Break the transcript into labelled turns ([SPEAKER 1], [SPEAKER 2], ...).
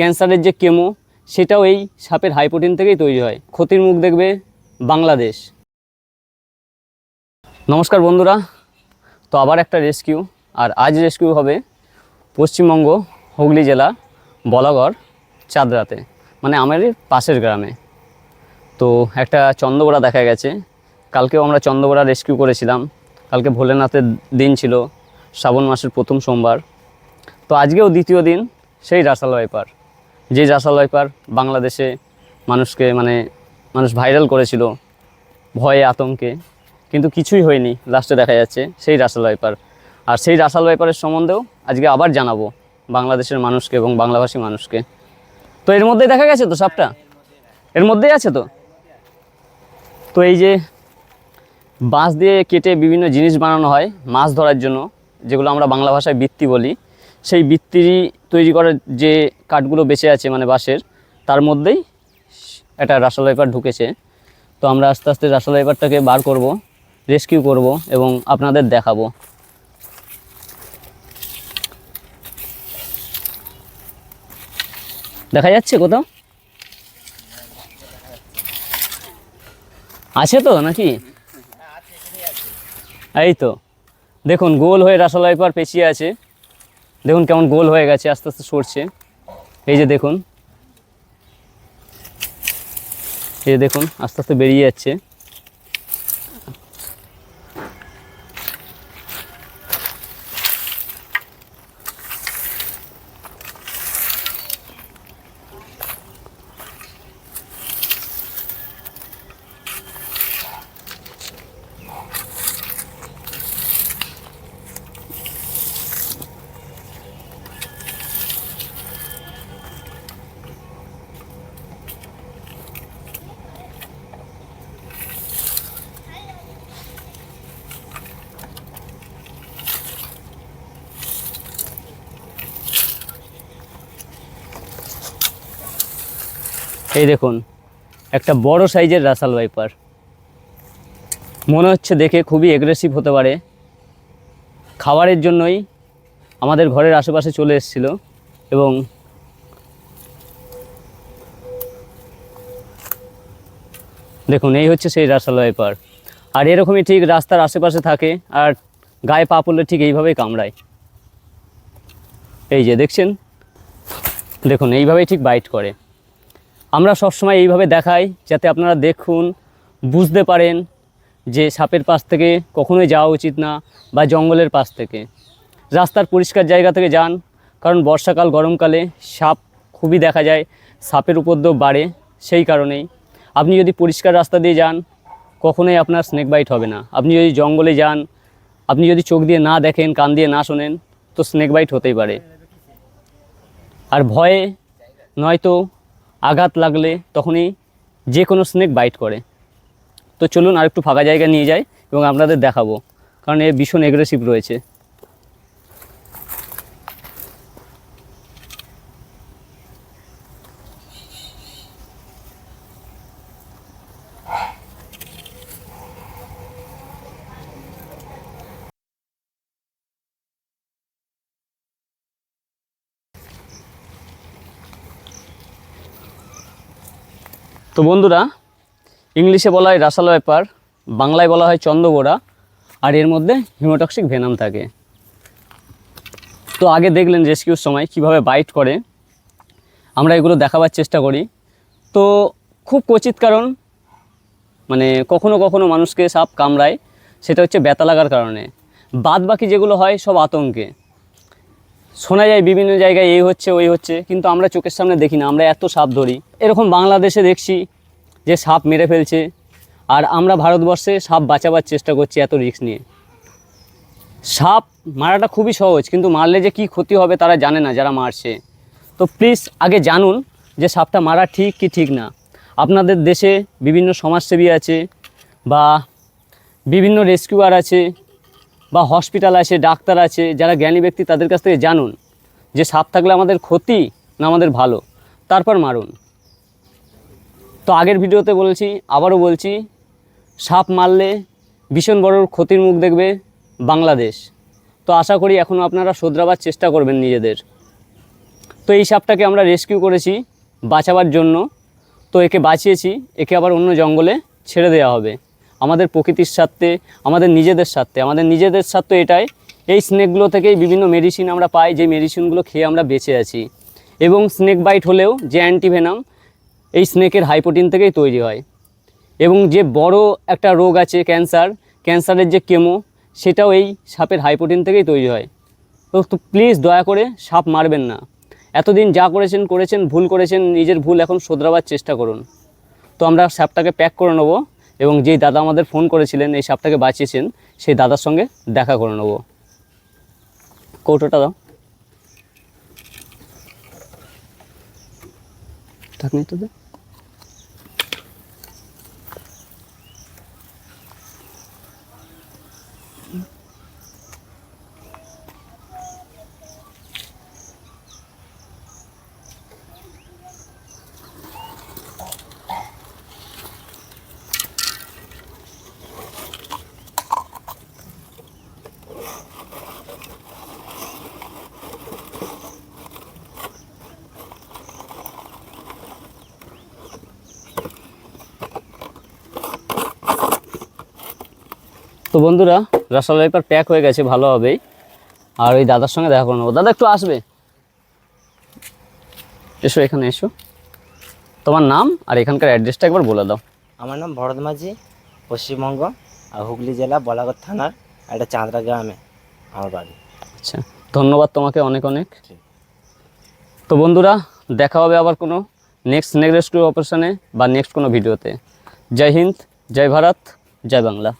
[SPEAKER 1] ক্যান্সারের যে কেমো, সেটাও এই সাপের হাই প্রোটিন থেকেই তৈরি হয়। ক্ষতির মুখ দেখবে বাংলাদেশ। নমস্কার বন্ধুরা, তো আবার একটা রেস্কিউ, আর আজ রেস্কিউ হবে পশ্চিমবঙ্গ, হুগলি জেলা, বলাগড়, চাঁদরাতে মানে আমাদের পাশের গ্রামে। তো একটা চন্দ্রবোড়া দেখা গেছে। কালকেও আমরা চন্দ্রবোড়া রেস্কিউ করেছিলাম। কালকে ভোলেনাথের দিন ছিল, শ্রাবণ মাসের প্রথম সোমবার। তো আজকেও দ্বিতীয় দিন, সেই রাসাল ওয়াইপার যে রাসাল ওয়াইপার বাংলাদেশে মানুষকে মানে মানুষ ভাইরাল করেছিল ভয়ে, আতঙ্কে, কিন্তু কিছুই হয়নি, লাস্টে দেখা যাচ্ছে সেই রাসাল ওয়াইপার আর সেই রাসাল ওয়াইপারের সম্বন্ধেও আজকে আবার জানাব বাংলাদেশের মানুষকে এবং বাংলাভাষী মানুষকে। তো এর মধ্যেই দেখা গেছে তো সাপটা এর মধ্যেই আছে তো? তো এই যে বাঁশ দিয়ে কেটে বিভিন্ন জিনিস বানানো হয় মাছ ধরার জন্য, যেগুলো আমরা বাংলা ভাষায় বৃত্তি বলি, সেই বৃত্তি তৈরি করার যে কাঠগুলো বেঁচে আছে মানে বাঁশের, তার মধ্যেই একটা রাসাল ওয়াইপার ঢুকেছে। তো আমরা আস্তে আস্তে রাসাল ওয়াইপারটাকে বার করব রেস্কিউ করব এবং আপনাদের দেখাবো। দেখা যাচ্ছে কোথাও? আছে তো নাকি? এই তো। দেখুন, গোল হয়ে রাসাল ওয়াইপার পেঁচিয়ে আছে। দেখুন কেমন গোল হয়ে গেছে, আস্তে আস্তে সরছে। এই যে দেখুন। এই দেখুন, আস্তে আস্তে বেরিয়ে যাচ্ছে। এই দেখুন, একটা বড় সাইজের রাসাল ভাইপার। মনে হচ্ছে দেখে খুবই এগ্রেসিভ হতে পারে। খাবারের জন্যই আমাদের ঘরের আশেপাশে চলে এসেছিল এবং দেখুন, এই হচ্ছে সেই রাসাল ভাইপার। আর এরকমই ঠিক রাস্তার আশেপাশে থাকে আর গায়ে পা পড়লে ঠিক এইভাবেই কামড়ায়। এই যে দেখছেন? দেখুন, এইভাবেই ঠিক বাইট করে। আমরা সবসময় এইভাবে দেখাই যাতে আপনারা দেখুন, বুঝতে পারেন যে সাপের পাশ থেকে কখনোই যাওয়া উচিত না বা জঙ্গলের পাশ থেকে। রাস্তার পরিষ্কার জায়গা থেকে যান, কারণ বর্ষাকাল, গরমকালে সাপ খুবই দেখা যায়, সাপের উপদ্রব বাড়ে সেই কারণেই। আপনি যদি পরিষ্কার রাস্তা দিয়ে যান, কখনোই আপনার স্নেক বাইট হবে না। আপনি যদি জঙ্গলে যান, আপনি যদি চোখ দিয়ে না দেখেন, কান দিয়ে না শোনেন, তো স্নেক বাইট হতেই পারে। আর ভয়ে নয়তো আঘাত লাগলে তখনই যে কোনো স্নেক বাইট করে। তো চলুন আর একটু ফাঁকা জায়গা নিয়ে যাই এবং আপনাদের দেখাবো, কারণ এ ভীষণ এগ্রেসিভ রয়েছে। তো বন্ধুরা, ইংলিশে বলা হয় রাসাল ব্যাপার বাংলায় বলা হয় চন্দ্রগোড়া আর এর মধ্যে হিমোটক্সিক ভেনাম থাকে। তো আগে দেখলেন রেস্কিউর সময় কীভাবে বাইট করে। আমরা এগুলো দেখাবার চেষ্টা করি। তো খুব কচিত কারণ মানে কখনো কখনো মানুষকে সাপ কামড়ায়, সেটা হচ্ছে ব্যথা লাগার কারণে। বাদ বাকি যেগুলো হয় সব আতঙ্কে। শোনা যায় বিভিন্ন জায়গায় এই হচ্ছে, ওই হচ্ছে, কিন্তু আমরা চোখের সামনে দেখি না, আমরা এত সাপ ধরি। এরকম বাংলাদেশে দেখছি যে সাপ মেরে ফেলছে, আর আমরা ভারতবর্ষে সাপ বাঁচাবার চেষ্টা করছি এত রিস্ক নিয়ে। সাপ মারাটা খুবই সহজ, কিন্তু মারলে যে কি ক্ষতি হবে তারা জানে না যারা মারছে। তো প্লিজ আগে জানুন যে সাপটা মারা ঠিক কি ঠিক না। আপনাদের দেশে বিভিন্ন সমাজসেবী আছে, বা বিভিন্ন রেস্কিউয়ার আছে বা হসপিটাল আছে, ডাক্তার আছে, যারা জ্ঞানী ব্যক্তি তাদের কাছ থেকে জানুন যে সাপ থাকলে আমাদের ক্ষতি না আমাদের ভালো। তারপর মারুন। তো আগের ভিডিওতে বলেছি, আবারও বলছি, সাপ মারলে ভীষণ বড় ক্ষতির মুখ দেখবে বাংলাদেশ। তো আশা করি এখনও আপনারা শোধরাবার চেষ্টা করবেন নিজেদের। তো এই সাপটাকে আমরা রেস্কিউ করেছি বাঁচাবার জন্য। তো একে বাঁচিয়েছি, একে আবার অন্য জঙ্গলে ছেড়ে দেওয়া হবে। আমাদের প্রকৃতির স্বার্থে, আমাদের নিজেদের স্বার্থে। আমাদের নিজেদের স্বার্থ এটাই, এই স্নেকগুলো থেকেই বিভিন্ন মেডিসিন আমরা পাই, যে মেডিসিনগুলো খেয়ে আমরা বেঁচে আছি। এবং স্নেক বাইট হলেও যে অ্যান্টিভেনাম, এই স্নেকের হাইপোটিন থেকেই তৈরি হয়। এবং যে বড় একটা রোগ আছে ক্যান্সার, ক্যান্সারের যে কেমো, সেটাও এই সাপের হাইপোটিন থেকেই তৈরি হয়। তো প্লিজ দয়া করে সাপ মারবেন না। এতদিন যা করেছেন করেছেন, ভুল করেছেন, নিজের ভুল এখন শোধরাবার চেষ্টা করুন। তো আমরা সাপটাকে প্যাক করে নেব। এবং যেই দাদা আমাদের ফোন করেছিলেন, এই সাপটাকে বাঁচিয়েছেন, সেই দাদার সঙ্গে দেখা করে নেব। কৌটোটা দাও। থাকনি তো তো বন্ধুরা রসাল পেপার প্যাক হয়ে গেছে ভালোভাবেই আর ওই দাদার সঙ্গে দেখা করে নেব। দাদা একটু আসবে? এসো এখানে এসো। তোমার নাম আর এখানকার অ্যাড্রেসটা একবার বলে দাও।
[SPEAKER 2] আমার নাম ভরত মাঝি পশ্চিমবঙ্গ আর হুগলি জেলা বলাগড় থানার একটা চাঁদরা গ্রামে আমার বাড়ি।
[SPEAKER 1] আচ্ছা ধন্যবাদ তোমাকে অনেক অনেক। তো বন্ধুরা দেখা হবে আবার কোনো নেক্সট নেক্সট অপারেশনে বা নেক্সট কোনো ভিডিওতে। জয় হিন্দ জয় ভারত জয় বাংলা।